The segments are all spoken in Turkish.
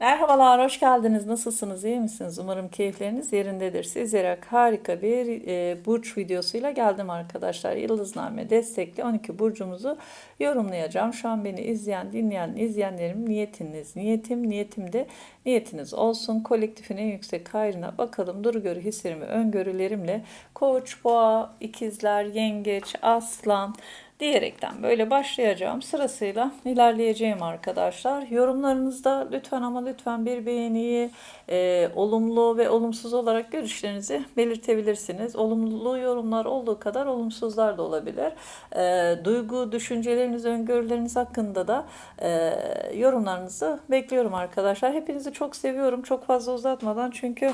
Merhabalar, hoş geldiniz. Nasılsınız, iyi misiniz? Umarım keyifleriniz yerindedir. Sizlere harika bir e, burç videosuyla geldim arkadaşlar. Yıldızname destekli 12 burcumuzu yorumlayacağım. Şu an beni izleyen, dinleyen, izleyenlerim niyetiniz, niyetim, niyetim de niyetiniz olsun. Kolektifin en yüksek hayrına bakalım. Duru görü hislerimi, öngörülerimle Koç, Boğa, İkizler, Yengeç, Aslan, diyerekten böyle başlayacağım. Sırasıyla ilerleyeceğim arkadaşlar. Yorumlarınızda lütfen ama lütfen bir beğeniyi e, olumlu ve olumsuz olarak görüşlerinizi belirtebilirsiniz. Olumlu yorumlar olduğu kadar olumsuzlar da olabilir. E, duygu, düşünceleriniz, öngörüleriniz hakkında da e, yorumlarınızı bekliyorum arkadaşlar. Hepinizi çok seviyorum. Çok fazla uzatmadan çünkü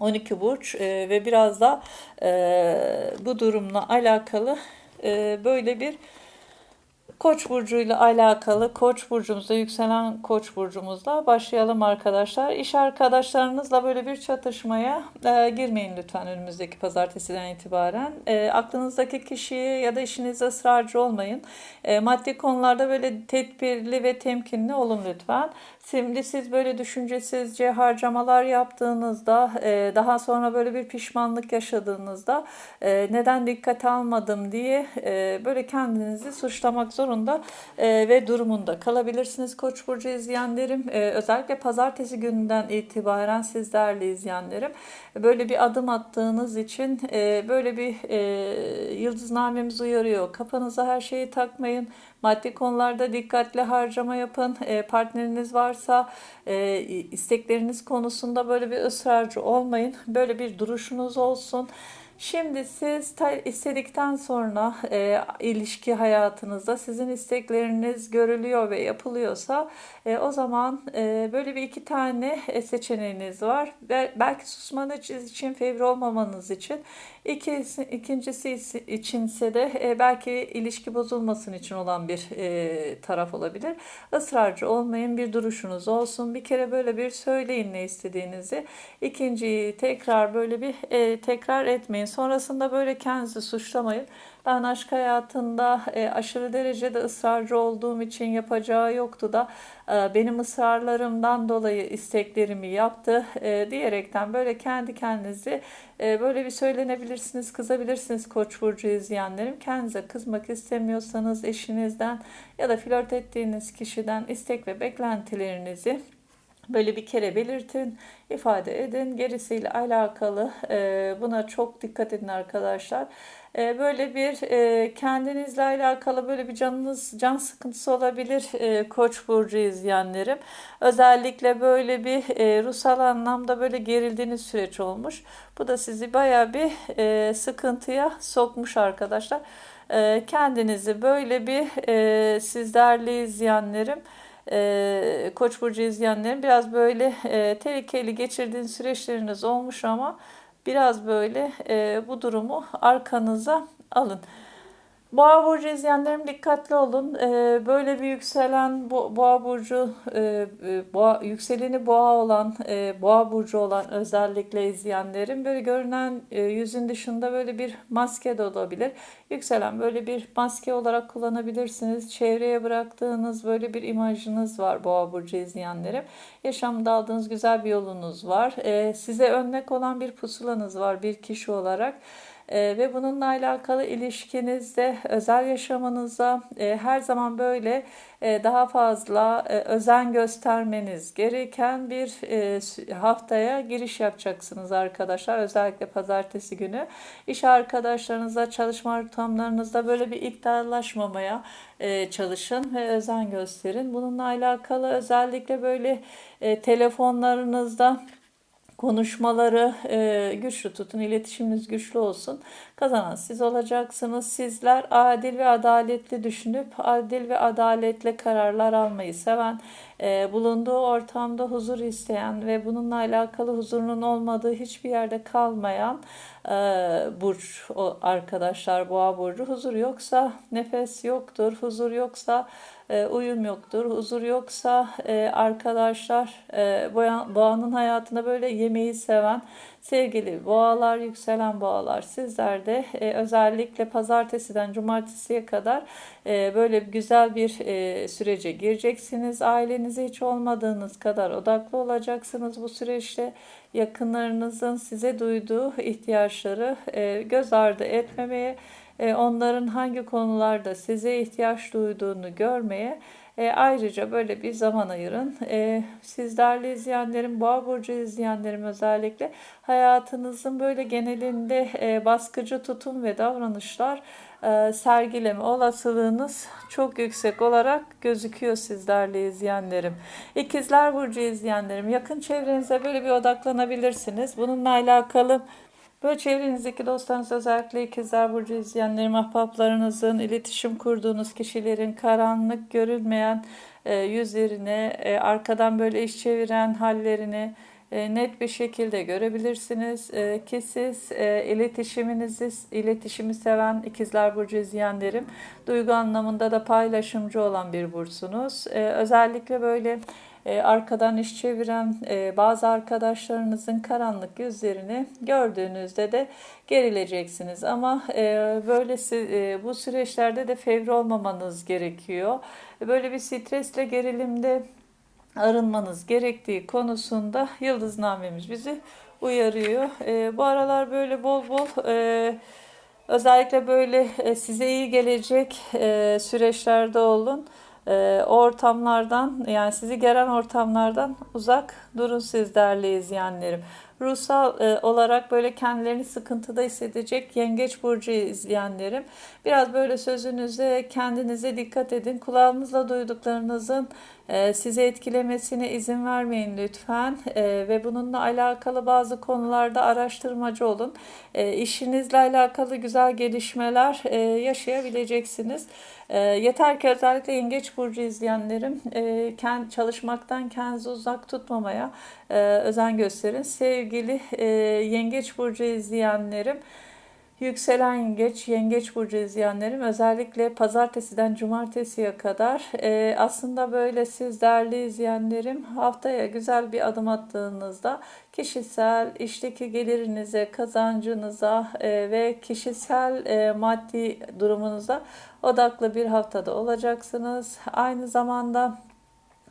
12 burç e, ve biraz da e, bu durumla alakalı e, böyle bir Koç burcuyla alakalı Koç burcumuzda yükselen Koç burcumuzla başlayalım arkadaşlar. İş arkadaşlarınızla böyle bir çatışmaya e, girmeyin lütfen önümüzdeki pazartesiden itibaren. E, aklınızdaki kişiye ya da işinizde ısrarcı olmayın. E, maddi konularda böyle tedbirli ve temkinli olun lütfen. Şimdi siz böyle düşüncesizce harcamalar yaptığınızda, e, daha sonra böyle bir pişmanlık yaşadığınızda e, neden dikkat almadım diye e, böyle kendinizi suçlamak zorunda ve durumunda kalabilirsiniz Koç burcu izleyenlerim. Özellikle pazartesi gününden itibaren siz değerli izleyenlerim böyle bir adım attığınız için böyle bir yıldıznamemiz uyarıyor. Kafanıza her şeyi takmayın. Maddi konularda dikkatli harcama yapın. E, partneriniz varsa e, istekleriniz konusunda böyle bir ısrarcı olmayın. Böyle bir duruşunuz olsun. Şimdi siz istedikten sonra e, ilişki hayatınızda sizin istekleriniz görülüyor ve yapılıyorsa e, o zaman e, böyle bir iki tane e, seçeneğiniz var. Ve belki susmanız için, fevri olmamanız için. İkincisi, ikincisi içinse de e, belki ilişki bozulmasın için olan bir e, taraf olabilir. Israrcı olmayın, bir duruşunuz olsun. Bir kere böyle bir söyleyin ne istediğinizi. İkinciyi tekrar böyle bir e, tekrar etmeyin. Sonrasında böyle kendinizi suçlamayın. Ben aşk hayatında e, aşırı derecede ısrarcı olduğum için yapacağı yoktu da e, benim ısrarlarımdan dolayı isteklerimi yaptı e, diyerekten böyle kendi kendinizi e, böyle bir söylenebilirsiniz, kızabilirsiniz Koç burcu izleyenlerim. Kendinize kızmak istemiyorsanız eşinizden ya da flört ettiğiniz kişiden istek ve beklentilerinizi Böyle bir kere belirtin, ifade edin. Gerisiyle alakalı e, buna çok dikkat edin arkadaşlar. E, böyle bir e, kendinizle alakalı böyle bir canınız can sıkıntısı olabilir e, Koç burcu izleyenlerim. Özellikle böyle bir e, ruhsal anlamda böyle gerildiğiniz süreç olmuş. Bu da sizi baya bir e, sıkıntıya sokmuş arkadaşlar. E, kendinizi böyle bir e, siz değerli izleyenlerim e, Koç burcu izleyenlerin biraz böyle e, tehlikeli geçirdiğiniz süreçleriniz olmuş ama biraz böyle e, bu durumu arkanıza alın. Boğa burcu izleyenlerim dikkatli olun. Ee, böyle bir yükselen boğa burcu, e, e, boğa, yükseleni boğa olan, e, boğa burcu olan özellikle izleyenlerim böyle görünen yüzün dışında böyle bir maske de olabilir. Yükselen böyle bir maske olarak kullanabilirsiniz. Çevreye bıraktığınız böyle bir imajınız var boğa burcu izleyenlerim. Yaşamda aldığınız güzel bir yolunuz var. Size örnek olan bir pusulanız var bir kişi olarak. E, ve bununla alakalı ilişkinizde, özel yaşamınıza e, her zaman böyle e, daha fazla e, özen göstermeniz gereken bir haftaya giriş yapacaksınız arkadaşlar. Özellikle pazartesi günü. İş arkadaşlarınızla, çalışma ortamlarınızda böyle bir iddialaşmamaya e, çalışın ve özen gösterin. Bununla alakalı özellikle böyle telefonlarınızda konuşmaları e, güçlü tutun, iletişiminiz güçlü olsun. Kazanan siz olacaksınız. Sizler adil ve adaletli düşünüp adil ve adaletle kararlar almayı seven, e, bulunduğu ortamda huzur isteyen ve bununla alakalı huzurunun olmadığı hiçbir yerde kalmayan e, burç o arkadaşlar boğa burcu. Huzur yoksa nefes yoktur, huzur yoksa e, uyum yoktur, huzur yoksa e, arkadaşlar e, boğa- boğanın hayatında böyle yemeği seven sevgili boğalar, yükselen boğalar sizler de özellikle pazartesiden cumartesiye kadar böyle güzel bir sürece gireceksiniz. Ailenize hiç olmadığınız kadar odaklı olacaksınız bu süreçte. Yakınlarınızın size duyduğu ihtiyaçları göz ardı etmemeye, onların hangi konularda size ihtiyaç duyduğunu görmeye e, ayrıca böyle bir zaman ayırın. E, siz izleyenlerim, Boğa Burcu izleyenlerim özellikle hayatınızın böyle genelinde e, baskıcı tutum ve davranışlar e, sergileme olasılığınız çok yüksek olarak gözüküyor sizlerle izleyenlerim. İkizler Burcu izleyenlerim yakın çevrenize böyle bir odaklanabilirsiniz. Bununla alakalı Böyle çevrenizdeki dostlarınız özellikle ikizler burcu izleyenlerim, ahbaplarınızın, iletişim kurduğunuz kişilerin karanlık görülmeyen e, yüzlerine, e, arkadan böyle iş çeviren hallerini e, net bir şekilde görebilirsiniz. E, ki siz e, iletişiminizi, iletişimi seven ikizler burcu izleyenlerim, duygu anlamında da paylaşımcı olan bir bursunuz. E, özellikle böyle e, arkadan iş çeviren e, bazı arkadaşlarınızın karanlık yüzlerini gördüğünüzde de gerileceksiniz. Ama e, böylesi bu süreçlerde de fevri olmamanız gerekiyor. Böyle bir stresle gerilimde arınmanız gerektiği konusunda yıldıznamemiz bizi uyarıyor. Bu aralar böyle bol bol özellikle böyle size iyi gelecek süreçlerde olun e, ortamlardan yani sizi gelen ortamlardan uzak durun siz değerli izleyenlerim. Ruhsal e, olarak böyle kendilerini sıkıntıda hissedecek yengeç burcu izleyenlerim. Biraz böyle sözünüze kendinize dikkat edin. Kulağınızla duyduklarınızın sizi etkilemesine izin vermeyin lütfen. E, ve bununla alakalı bazı konularda araştırmacı olun. E, işinizle alakalı güzel gelişmeler e, yaşayabileceksiniz. Yeter ki özellikle yengeç burcu izleyenlerim e, çalışmaktan kendinizi uzak tutmamaya e, özen gösterin. Sevgili yengeç burcu izleyenlerim Yükselen yengeç, yengeç burcu izleyenlerim özellikle pazartesiden cumartesiye kadar e, aslında böyle siz değerli izleyenlerim haftaya güzel bir adım attığınızda kişisel işteki gelirinize, kazancınıza e, ve kişisel e, maddi durumunuza odaklı bir haftada olacaksınız. Aynı zamanda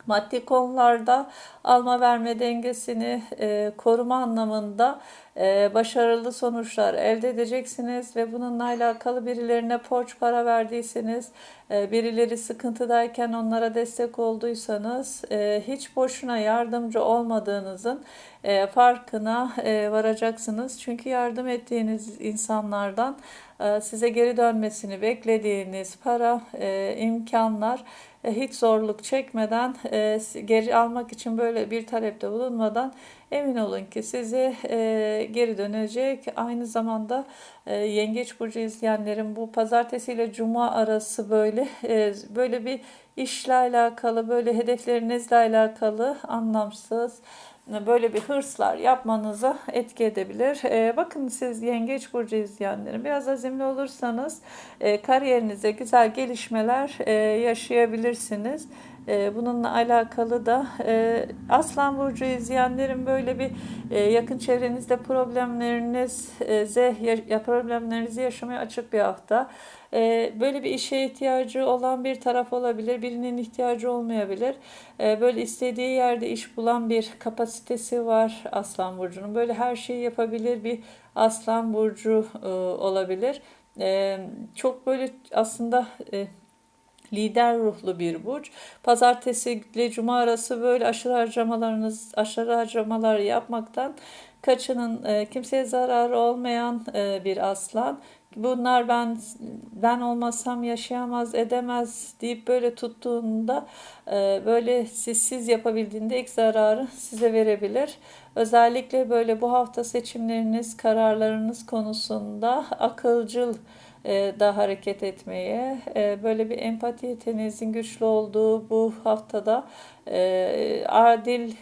maddi konularda alma verme dengesini e, koruma anlamında e, başarılı sonuçlar elde edeceksiniz ve bununla alakalı birilerine borç para verdiyseniz, e, birileri sıkıntıdayken onlara destek olduysanız e, hiç boşuna yardımcı olmadığınızın e, farkına e, varacaksınız. Çünkü yardım ettiğiniz insanlardan e, size geri dönmesini beklediğiniz para, e, imkanlar hiç zorluk çekmeden e, geri almak için böyle bir talepte bulunmadan emin olun ki size e, geri dönecek. Aynı zamanda Yengeç Burcu izleyenlerin bu pazartesi ile cuma arası böyle böyle bir işle alakalı böyle hedeflerinizle alakalı anlamsız böyle bir hırslar yapmanıza etki edebilir. E, bakın siz yengeç burcu izleyenlerin biraz azimli olursanız e, kariyerinize güzel gelişmeler e, yaşayabilirsiniz. E, bununla alakalı da e, Aslan Burcu izleyenlerin böyle bir e, yakın çevrenizde problemlerinize problemlerinizi yaşamaya açık bir hafta. Böyle bir işe ihtiyacı olan bir taraf olabilir, birinin ihtiyacı olmayabilir. Böyle istediği yerde iş bulan bir kapasitesi var Aslan Burcu'nun. Böyle her şeyi yapabilir bir Aslan Burcu olabilir. Çok böyle aslında lider ruhlu bir burç. Pazartesi ile cuma arası böyle aşırı harcamalarınız, aşırı harcamalar yapmaktan kaçının e, kimseye zararı olmayan e, bir aslan. Bunlar ben ben olmasam yaşayamaz edemez deyip böyle tuttuğunda e, böyle sizsiz yapabildiğinde ilk zararı size verebilir. Özellikle böyle bu hafta seçimleriniz, kararlarınız konusunda akılcıl da hareket etmeye, e, böyle bir empati yeteneğinizin güçlü olduğu bu haftada e, adil,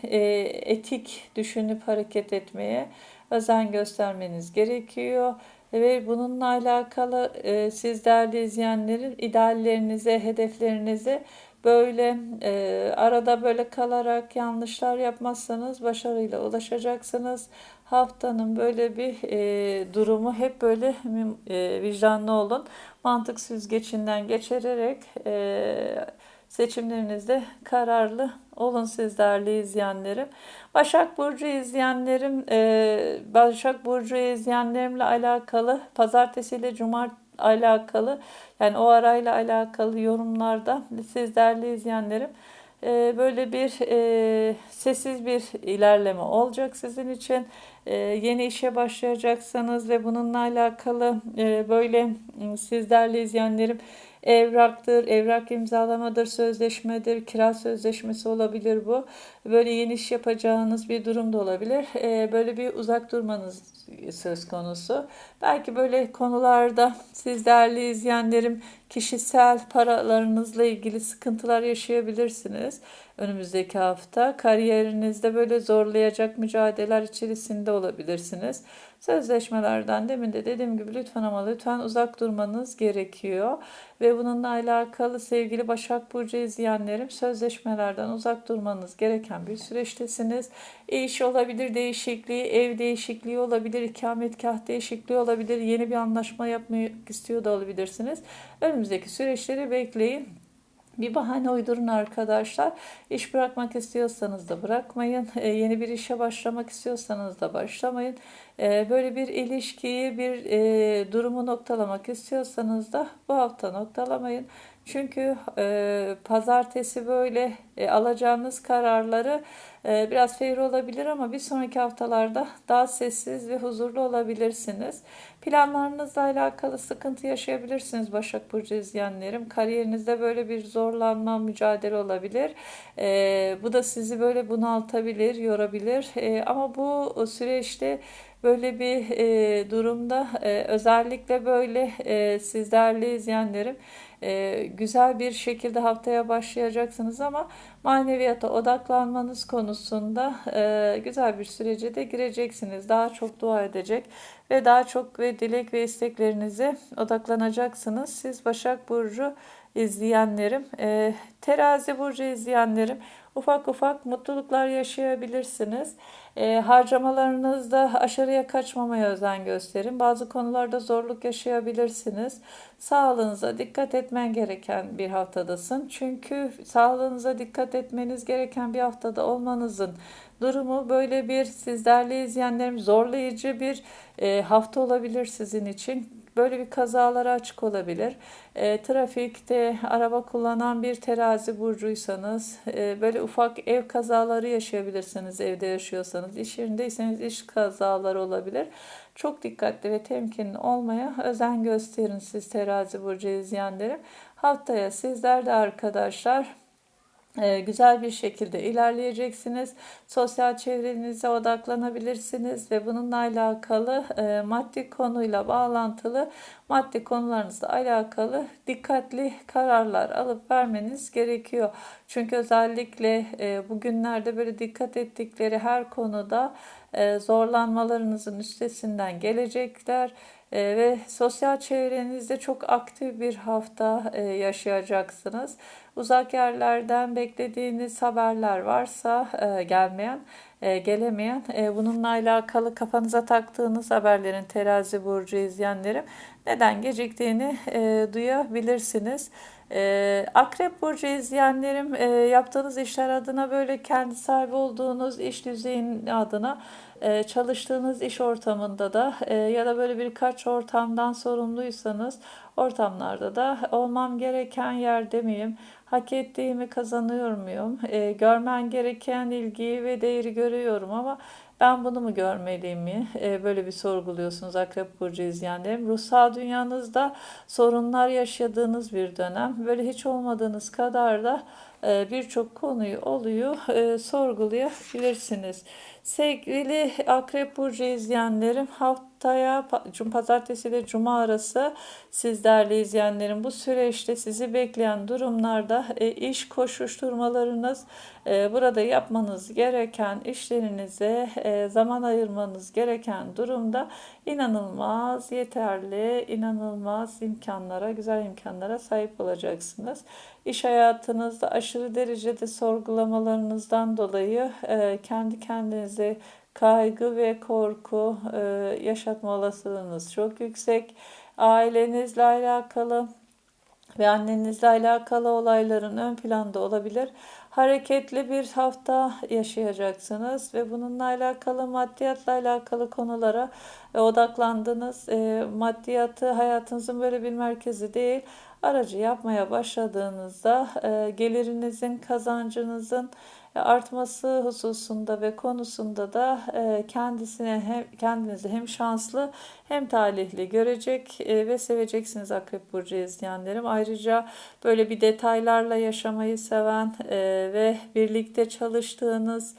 etik düşünüp hareket etmeye özen göstermeniz gerekiyor. Ve bununla alakalı siz değerli izleyenlerin ideallerinize, hedeflerinize böyle e, arada böyle kalarak yanlışlar yapmazsanız başarıyla ulaşacaksınız. Haftanın böyle bir e, durumu hep böyle e, vicdanlı olun. Mantık süzgecinden geçirerek e, seçimlerinizde kararlı olun siz değerli izleyenlerim. Başak Burcu izleyenlerim, e, Başak Burcu izleyenlerimle alakalı pazartesi ile cumartesi alakalı yani o arayla alakalı yorumlarda siz değerli izleyenlerim e, böyle bir e, sessiz bir ilerleme olacak sizin için. E, yeni işe başlayacaksınız ve bununla alakalı e, böyle siz değerli izleyenlerim evraktır, evrak imzalamadır, sözleşmedir, kira sözleşmesi olabilir bu. Böyle yeni iş yapacağınız bir durum da olabilir. Ee, böyle bir uzak durmanız söz konusu. Belki böyle konularda siz değerli izleyenlerim kişisel paralarınızla ilgili sıkıntılar yaşayabilirsiniz önümüzdeki hafta. Kariyerinizde böyle zorlayacak mücadeleler içerisinde olabilirsiniz. Sözleşmelerden demin de dediğim gibi lütfen ama lütfen uzak durmanız gerekiyor. Ve bununla alakalı sevgili Başak Burcu izleyenlerim sözleşmelerden uzak durmanız gereken bir süreçtesiniz. İş olabilir değişikliği, ev değişikliği olabilir, ikametgah değişikliği olabilir, yeni bir anlaşma yapmak istiyor da olabilirsiniz. Önümüzdeki süreçleri bekleyin. Bir bahane uydurun arkadaşlar. İş bırakmak istiyorsanız da bırakmayın. E, yeni bir işe başlamak istiyorsanız da başlamayın. E, böyle bir ilişkiyi, bir e, durumu noktalamak istiyorsanız da bu hafta noktalamayın. Çünkü e, pazartesi böyle e, alacağınız kararları e, biraz fevri olabilir ama bir sonraki haftalarda daha sessiz ve huzurlu olabilirsiniz. Planlarınızla alakalı sıkıntı yaşayabilirsiniz Başak Burcu izleyenlerim. Kariyerinizde böyle bir zorlanma, mücadele olabilir. E, bu da sizi böyle bunaltabilir, yorabilir. E, ama bu süreçte böyle bir e, durumda e, özellikle böyle e, siz değerli izleyenlerim e, güzel bir şekilde haftaya başlayacaksınız ama maneviyata odaklanmanız konusunda e, güzel bir sürece de gireceksiniz. Daha çok dua edecek ve daha çok ve dilek ve isteklerinize odaklanacaksınız. Siz Başak Burcu izleyenlerim, e, Terazi Burcu izleyenlerim ufak ufak mutluluklar yaşayabilirsiniz. E, harcamalarınızda aşırıya kaçmamaya özen gösterin. Bazı konularda zorluk yaşayabilirsiniz. Sağlığınıza dikkat etmen gereken bir haftadasın. Çünkü sağlığınıza dikkat etmeniz gereken bir haftada olmanızın durumu böyle bir sizlerle izleyenlerim zorlayıcı bir e, hafta olabilir sizin için böyle bir kazalara açık olabilir. E, trafikte araba kullanan bir terazi burcuysanız e, böyle ufak ev kazaları yaşayabilirsiniz evde yaşıyorsanız. iş yerindeyseniz iş kazaları olabilir. Çok dikkatli ve temkinli olmaya özen gösterin siz terazi burcu izleyenlerim. Haftaya sizler de arkadaşlar güzel bir şekilde ilerleyeceksiniz. Sosyal çevrenize odaklanabilirsiniz ve bununla alakalı e, maddi konuyla bağlantılı maddi konularınızla alakalı dikkatli kararlar alıp vermeniz gerekiyor. Çünkü özellikle e, bugünlerde böyle dikkat ettikleri her konuda e, zorlanmalarınızın üstesinden gelecekler ve sosyal çevrenizde çok aktif bir hafta yaşayacaksınız. Uzak yerlerden beklediğiniz haberler varsa e, gelmeyen, e, gelemeyen, e, bununla alakalı kafanıza taktığınız haberlerin terazi burcu izleyenlerim neden geciktiğini e, duyabilirsiniz. E, Akrep burcu izleyenlerim e, yaptığınız işler adına böyle kendi sahibi olduğunuz iş düzeyinin adına e, çalıştığınız iş ortamında da e, ya da böyle birkaç ortamdan sorumluysanız ortamlarda da olmam gereken yerde miyim? Hak ettiğimi kazanıyor muyum? E, görmen gereken ilgiyi ve değeri görüyorum ama ben bunu mu görmeliyim mi? E, böyle bir sorguluyorsunuz Akrep Burcu izleyenlerim. Ruhsal dünyanızda sorunlar yaşadığınız bir dönem. Böyle hiç olmadığınız kadar da birçok konuyu oluyor e, sorgulayabilirsiniz. Sevgili Akrep Burcu izleyenlerim hafta haftaya pazartesi ile cuma arası siz değerli izleyenlerim bu süreçte sizi bekleyen durumlarda e, iş koşuşturmalarınız e, burada yapmanız gereken işlerinize e, zaman ayırmanız gereken durumda inanılmaz yeterli, inanılmaz imkanlara, güzel imkanlara sahip olacaksınız. İş hayatınızda aşırı derecede sorgulamalarınızdan dolayı e, kendi kendinize kaygı ve korku e, yaşatma olasılığınız çok yüksek. Ailenizle alakalı ve annenizle alakalı olayların ön planda olabilir. Hareketli bir hafta yaşayacaksınız ve bununla alakalı maddiyatla alakalı konulara e, odaklandınız. Maddiyatı hayatınızın böyle bir merkezi değil. Aracı yapmaya başladığınızda e, gelirinizin, kazancınızın artması hususunda ve konusunda da e, kendisine hem kendinizi hem şanslı hem talihli görecek e, ve seveceksiniz Akrep Burcu izleyenlerim. Ayrıca böyle bir detaylarla yaşamayı seven e, ve birlikte çalıştığınız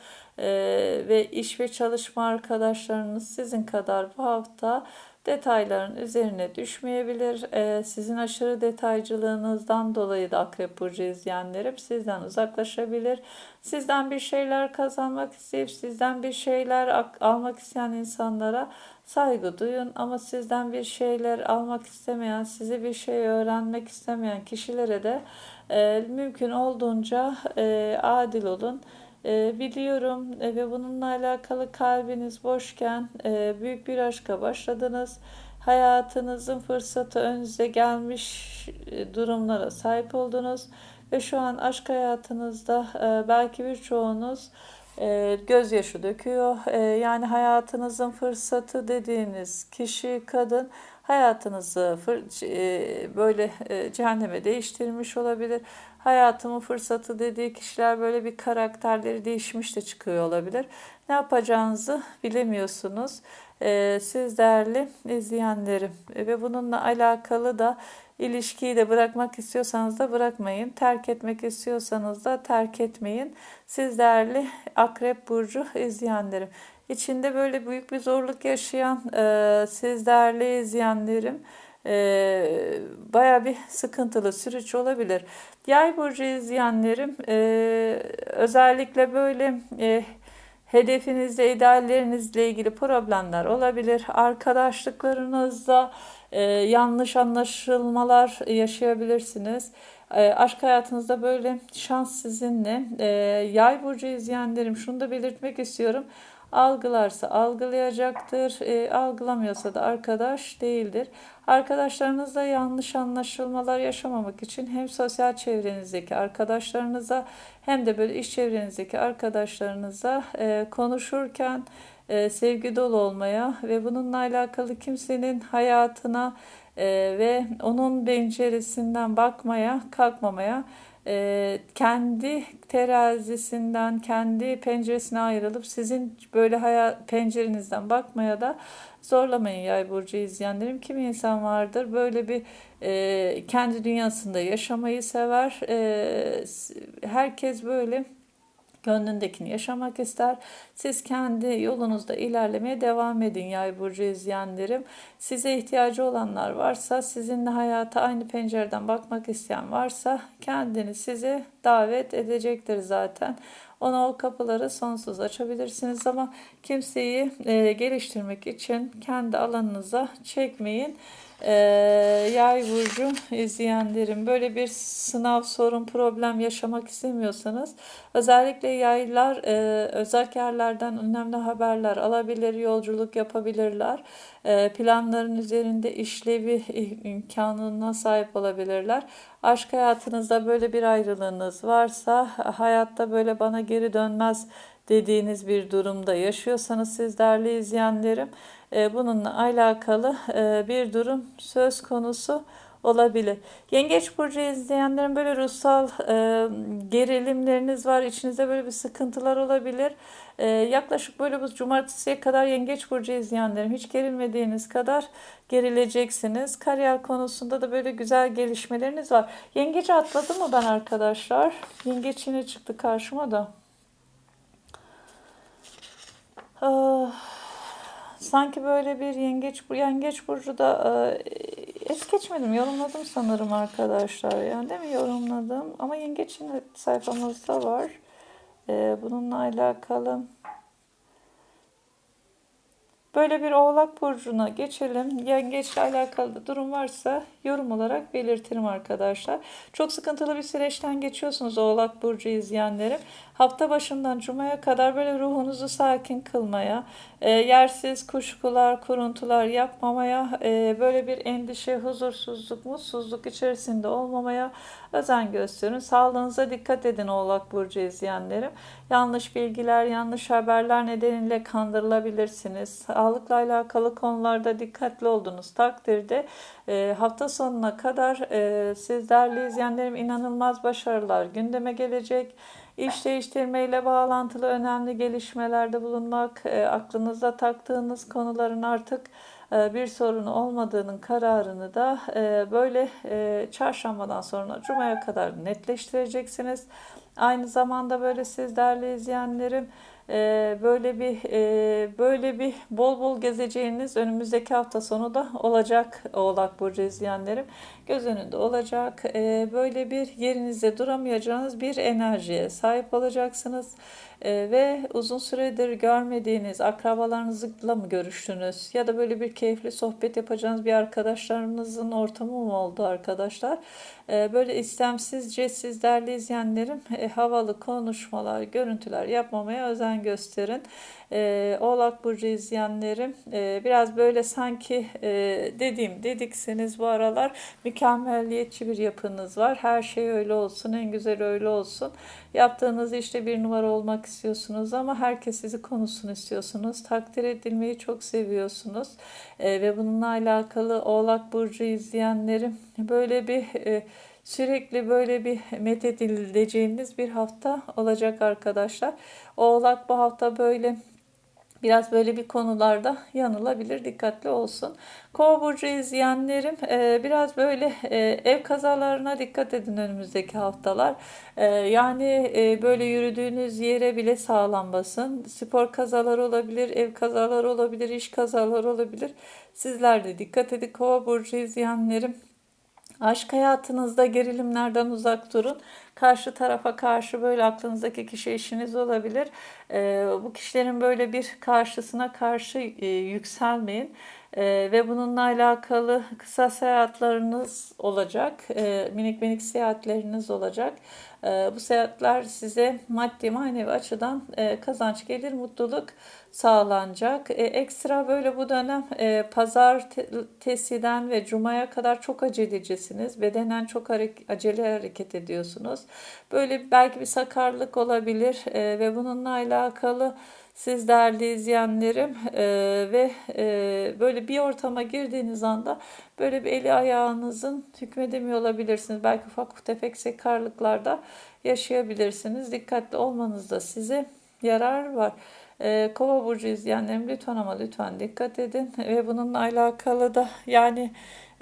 ve iş ve çalışma arkadaşlarınız sizin kadar bu hafta detayların üzerine düşmeyebilir. Ee, sizin aşırı detaycılığınızdan dolayı da Akrep Burcu izleyenlerim sizden uzaklaşabilir. Sizden bir şeyler kazanmak isteyip sizden bir şeyler almak isteyen insanlara saygı duyun ama sizden bir şeyler almak istemeyen, sizi bir şey öğrenmek istemeyen kişilere de e, mümkün olduğunca e, adil olun. E, biliyorum e, ve bununla alakalı kalbiniz boşken e, büyük bir aşka başladınız. Hayatınızın fırsatı önünüze gelmiş e, durumlara sahip oldunuz ve şu an aşk hayatınızda e, belki birçoğunuz e, gözyaşı döküyor. E, yani hayatınızın fırsatı dediğiniz kişi kadın hayatınızı e, böyle e, cehenneme değiştirmiş olabilir. Hayatımın fırsatı dediği kişiler böyle bir karakterleri değişmiş de çıkıyor olabilir. Ne yapacağınızı bilemiyorsunuz. E, siz değerli izleyenlerim ve bununla alakalı da ilişkiyi de bırakmak istiyorsanız da bırakmayın. Terk etmek istiyorsanız da terk etmeyin. Siz değerli Akrep Burcu izleyenlerim içinde böyle büyük bir zorluk yaşayan e, siz değerli izleyenlerim e, baya bir sıkıntılı süreç olabilir. Yay burcu izleyenlerim e, özellikle böyle e, hedefinizle, ideallerinizle ilgili problemler olabilir. Arkadaşlıklarınızda e, yanlış anlaşılmalar yaşayabilirsiniz. E, aşk hayatınızda böyle şans sizinle. E, yay burcu izleyenlerim şunu da belirtmek istiyorum. Algılarsa algılayacaktır, e, algılamıyorsa da arkadaş değildir. Arkadaşlarınızla yanlış anlaşılmalar yaşamamak için hem sosyal çevrenizdeki arkadaşlarınıza hem de böyle iş çevrenizdeki arkadaşlarınıza e, konuşurken e, sevgi dolu olmaya ve bununla alakalı kimsenin hayatına e, ve onun penceresinden bakmaya, kalkmamaya e, kendi terazisinden, kendi penceresine ayrılıp sizin böyle hayat pencerenizden bakmaya da zorlamayın yay burcu izleyenlerim. Kimi insan vardır böyle bir e, kendi dünyasında yaşamayı sever. E, herkes böyle gönlündekini yaşamak ister. Siz kendi yolunuzda ilerlemeye devam edin yay burcu izleyenlerim. Size ihtiyacı olanlar varsa, sizinle hayata aynı pencereden bakmak isteyen varsa kendini size davet edecektir zaten. Ona o kapıları sonsuz açabilirsiniz ama kimseyi e, geliştirmek için kendi alanınıza çekmeyin e, yay burcu izleyenlerim böyle bir sınav sorun problem yaşamak istemiyorsanız özellikle yaylar e, özel yerlerden önemli haberler alabilir yolculuk yapabilirler. E, planların üzerinde işlevi imkanına sahip olabilirler. Aşk hayatınızda böyle bir ayrılığınız varsa hayatta böyle bana geri dönmez dediğiniz bir durumda yaşıyorsanız siz değerli izleyenlerim bununla alakalı e, bir durum söz konusu olabilir. Yengeç burcu izleyenlerin böyle ruhsal e, gerilimleriniz var. İçinizde böyle bir sıkıntılar olabilir. E, yaklaşık böyle bu cumartesiye kadar Yengeç burcu izleyenlerim hiç gerilmediğiniz kadar gerileceksiniz. Kariyer konusunda da böyle güzel gelişmeleriniz var. Yengeç atladı mı ben arkadaşlar? Yengeç yine çıktı karşıma da. Ah sanki böyle bir yengeç yengeç burcu da e, es geçmedim. Yorumladım sanırım arkadaşlar. Yani değil mi? Yorumladım. Ama yengeçin sayfamızda var. E, bununla alakalı. Böyle bir oğlak burcuna geçelim. Yengeçle alakalı durum varsa yorum olarak belirtirim arkadaşlar. Çok sıkıntılı bir süreçten geçiyorsunuz oğlak burcu izleyenlerim. Hafta başından cumaya kadar böyle ruhunuzu sakin kılmaya, e, yersiz kuşkular, kuruntular yapmamaya, e, böyle bir endişe, huzursuzluk, mutsuzluk içerisinde olmamaya özen gösterin. Sağlığınıza dikkat edin Oğlak Burcu izleyenlerim. Yanlış bilgiler, yanlış haberler nedeniyle kandırılabilirsiniz. Sağlıkla alakalı konularda dikkatli olduğunuz takdirde e, hafta sonuna kadar e, siz değerli izleyenlerim inanılmaz başarılar gündeme gelecek. İş değiştirmeyle bağlantılı önemli gelişmelerde bulunmak, e, aklınızda taktığınız konuların artık e, bir sorunu olmadığının kararını da e, böyle e, çarşambadan sonra cumaya kadar netleştireceksiniz. Aynı zamanda böyle siz değerli izleyenlerim ee, böyle bir e, böyle bir bol bol gezeceğiniz önümüzdeki hafta sonu da olacak Oğlak Burcu izleyenlerim. Göz önünde olacak. Ee, böyle bir yerinizde duramayacağınız bir enerjiye sahip olacaksınız. Ee, ve uzun süredir görmediğiniz akrabalarınızla mı görüştünüz? Ya da böyle bir keyifli sohbet yapacağınız bir arkadaşlarınızın ortamı mı oldu arkadaşlar? Böyle istemsizce siz değerli izleyenlerim e, havalı konuşmalar, görüntüler yapmamaya özen gösterin. E, Oğlak Burcu izleyenlerim e, biraz böyle sanki e, dediğim dedikseniz bu aralar mükemmelliyetçi bir yapınız var. Her şey öyle olsun, en güzel öyle olsun. Yaptığınız işte bir numara olmak istiyorsunuz ama herkes sizi konusunu istiyorsunuz. Takdir edilmeyi çok seviyorsunuz. E, ve bununla alakalı Oğlak Burcu izleyenlerim böyle bir... E, sürekli böyle bir methedileceğiniz bir hafta olacak arkadaşlar. Oğlak bu hafta böyle biraz böyle bir konularda yanılabilir. Dikkatli olsun. Kova burcu izleyenlerim e, biraz böyle e, ev kazalarına dikkat edin önümüzdeki haftalar. E, yani böyle yürüdüğünüz yere bile sağlam basın. Spor kazaları olabilir, ev kazaları olabilir, iş kazaları olabilir. Sizler de dikkat edin Kova burcu izleyenlerim. Aşk hayatınızda gerilimlerden uzak durun. Karşı tarafa karşı böyle aklınızdaki kişi eşiniz olabilir. Ee, bu kişilerin böyle bir karşısına karşı e, yükselmeyin. Ee, ve bununla alakalı kısa seyahatleriniz olacak. Ee, minik minik seyahatleriniz olacak. Ee, bu seyahatler size maddi manevi açıdan e, kazanç gelir, mutluluk sağlanacak. E, ekstra böyle bu dönem e, pazar tesiden ve cumaya kadar çok acelecisiniz. Bedenen çok acele hareket ediyorsunuz. Böyle belki bir sakarlık olabilir ve bununla alakalı siz değerli izleyenlerim e, ve e, böyle bir ortama girdiğiniz anda böyle bir eli ayağınızın hükmedemiyor olabilirsiniz. Belki ufak tefek sekarlıklarda yaşayabilirsiniz. Dikkatli olmanızda size yarar var. E, Kova burcu izleyenlerim lütfen ama lütfen dikkat edin ve bununla alakalı da yani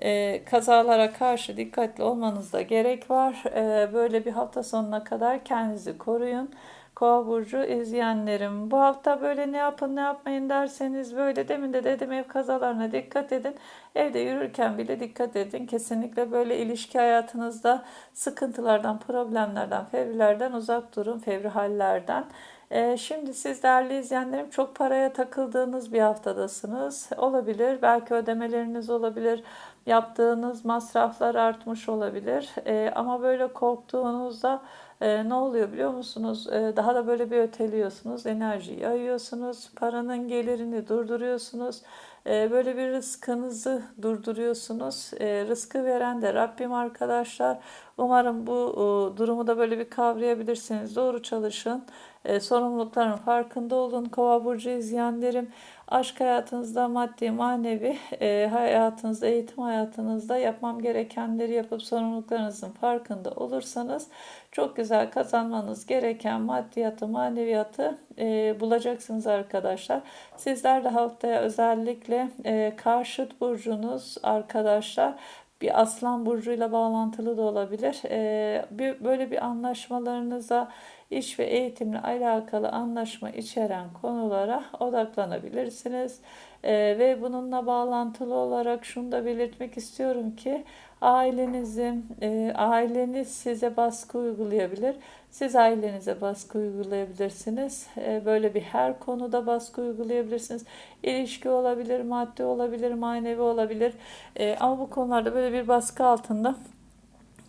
e, kazalara karşı dikkatli olmanızda gerek var. E, böyle bir hafta sonuna kadar kendinizi koruyun. Kova burcu izleyenlerim. Bu hafta böyle ne yapın ne yapmayın derseniz böyle demin de dedim ev kazalarına dikkat edin. Evde yürürken bile dikkat edin. Kesinlikle böyle ilişki hayatınızda sıkıntılardan, problemlerden, fevrilerden uzak durun, fevri hallerden. Ee, şimdi siz değerli izleyenlerim çok paraya takıldığınız bir haftadasınız. Olabilir. Belki ödemeleriniz olabilir. Yaptığınız masraflar artmış olabilir. Ee, ama böyle korktuğunuzda e, ne oluyor biliyor musunuz? E, daha da böyle bir öteliyorsunuz, enerjiyi ayıyorsunuz, paranın gelirini durduruyorsunuz. E, böyle bir rızkınızı durduruyorsunuz. E, rızkı veren de Rabbim arkadaşlar. Umarım bu e, durumu da böyle bir kavrayabilirsiniz. Doğru çalışın. E, sorumlulukların farkında olun. Kova burcu izleyenlerim. Aşk hayatınızda maddi, manevi e, hayatınızda, eğitim hayatınızda yapmam gerekenleri yapıp sorumluluklarınızın farkında olursanız çok güzel kazanmanız gereken maddiyatı, maneviyatı e, bulacaksınız arkadaşlar. Sizler de haftaya özellikle e, karşıt burcunuz arkadaşlar bir aslan burcuyla bağlantılı da olabilir. E, bir, böyle bir anlaşmalarınıza iş ve eğitimle alakalı anlaşma içeren konulara odaklanabilirsiniz. Ee, ve bununla bağlantılı olarak şunu da belirtmek istiyorum ki ailenizin, e, aileniz size baskı uygulayabilir. Siz ailenize baskı uygulayabilirsiniz. E, böyle bir her konuda baskı uygulayabilirsiniz. İlişki olabilir, maddi olabilir, manevi olabilir. E, ama bu konularda böyle bir baskı altında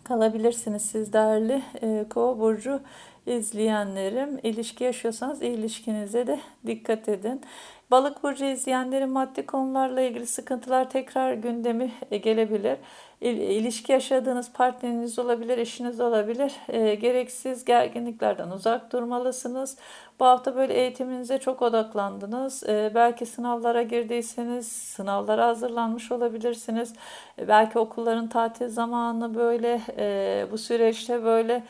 kalabilirsiniz siz değerli e, Kova burcu izleyenlerim. İlişki yaşıyorsanız ilişkinize de dikkat edin. Balık burcu izleyenlerin maddi konularla ilgili sıkıntılar tekrar gündemi e, gelebilir. İl- İlişki yaşadığınız partneriniz olabilir, eşiniz olabilir. E, gereksiz gerginliklerden uzak durmalısınız. Bu hafta böyle eğitiminize çok odaklandınız. E, belki sınavlara girdiyseniz sınavlara hazırlanmış olabilirsiniz. E, belki okulların tatil zamanı böyle e, bu süreçte böyle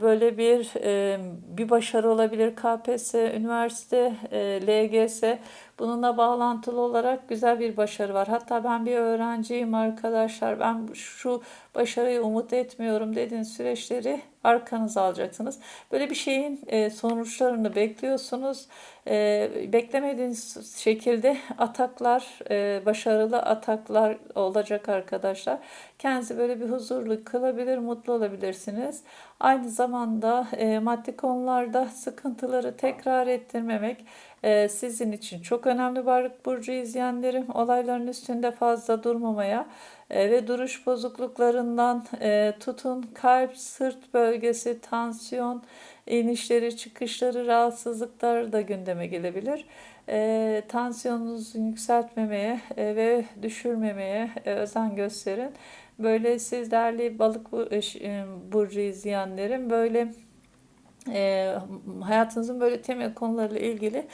böyle bir e, bir başarı olabilir. KPSS, üniversite, e, LGS bununla bağlantılı olarak güzel bir başarı var. Hatta ben bir öğrenciyim arkadaşlar. Ben şu başarıyı umut etmiyorum dediğiniz süreçleri arkanıza alacaksınız. Böyle bir şeyin e, sonuçlarını bekliyorsunuz. E, beklemediğiniz şekilde ataklar, e, başarılı ataklar olacak arkadaşlar. Kendinizi böyle bir huzurlu kılabilir, mutlu olabilirsiniz. Aynı zamanda maddi konularda sıkıntıları tekrar ettirmemek e, sizin için çok önemli Balık Burcu izleyenlerim. Olayların üstünde fazla durmamaya e, ve duruş bozukluklarından e, tutun kalp, sırt bölgesi, tansiyon, inişleri, çıkışları, rahatsızlıklar da gündeme gelebilir. E, tansiyonunuzu yükseltmemeye ve düşürmemeye özen gösterin. Böyle siz değerli balık bu- burcu izleyenlerim böyle e, hayatınızın böyle temel konularıyla ilgili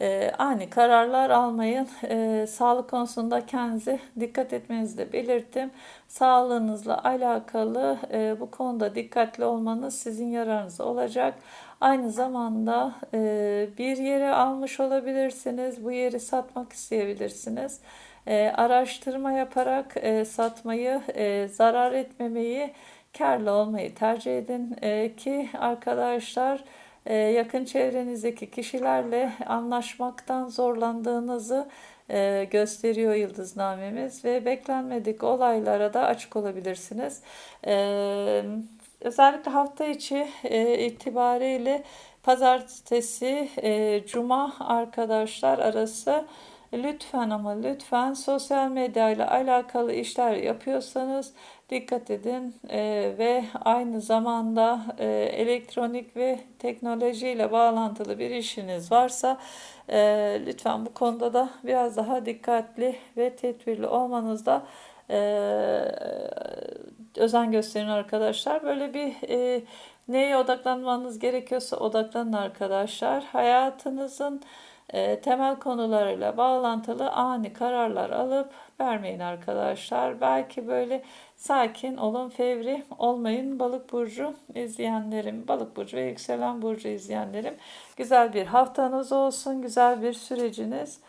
e, ani kararlar almayın. E, sağlık konusunda kendinize dikkat etmenizi de belirttim. Sağlığınızla alakalı e, bu konuda dikkatli olmanız sizin yararınıza olacak. Aynı zamanda e, bir yere almış olabilirsiniz. Bu yeri satmak isteyebilirsiniz. E, araştırma yaparak e, satmayı, e, zarar etmemeyi karlı olmayı tercih edin Ee, ki arkadaşlar e, yakın çevrenizdeki kişilerle anlaşmaktan zorlandığınızı e, gösteriyor yıldıznamemiz ve beklenmedik olaylara da açık olabilirsiniz. Ee, özellikle hafta içi e, itibariyle pazartesi, e, cuma arkadaşlar arası Lütfen ama lütfen sosyal medya ile alakalı işler yapıyorsanız dikkat edin Ee, ve aynı zamanda e, elektronik ve teknoloji ile bağlantılı bir işiniz varsa e, lütfen bu konuda da biraz daha dikkatli ve tedbirli olmanızda e, özen gösterin arkadaşlar. Böyle bir e, neye odaklanmanız gerekiyorsa odaklanın arkadaşlar. Hayatınızın e, temel konularıyla bağlantılı ani kararlar alıp vermeyin arkadaşlar. Belki böyle sakin olun, fevri olmayın. Balık burcu izleyenlerim, balık burcu ve yükselen burcu izleyenlerim. Güzel bir haftanız olsun, güzel bir süreciniz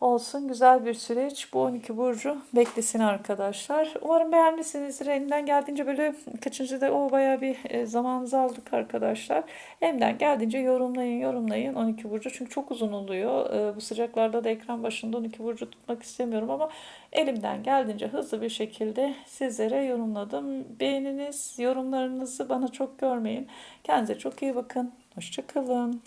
olsun. Güzel bir süreç. Bu 12 burcu beklesin arkadaşlar. Umarım beğenmişsinizdir. Elimden geldiğince böyle kaçıncı da o bayağı bir e, zamanınızı aldık arkadaşlar. Elimden geldiğince yorumlayın yorumlayın 12 burcu. Çünkü çok uzun oluyor. E, bu sıcaklarda da ekran başında 12 burcu tutmak istemiyorum ama elimden geldiğince hızlı bir şekilde sizlere yorumladım. Beğeniniz, yorumlarınızı bana çok görmeyin. Kendinize çok iyi bakın. Hoşçakalın.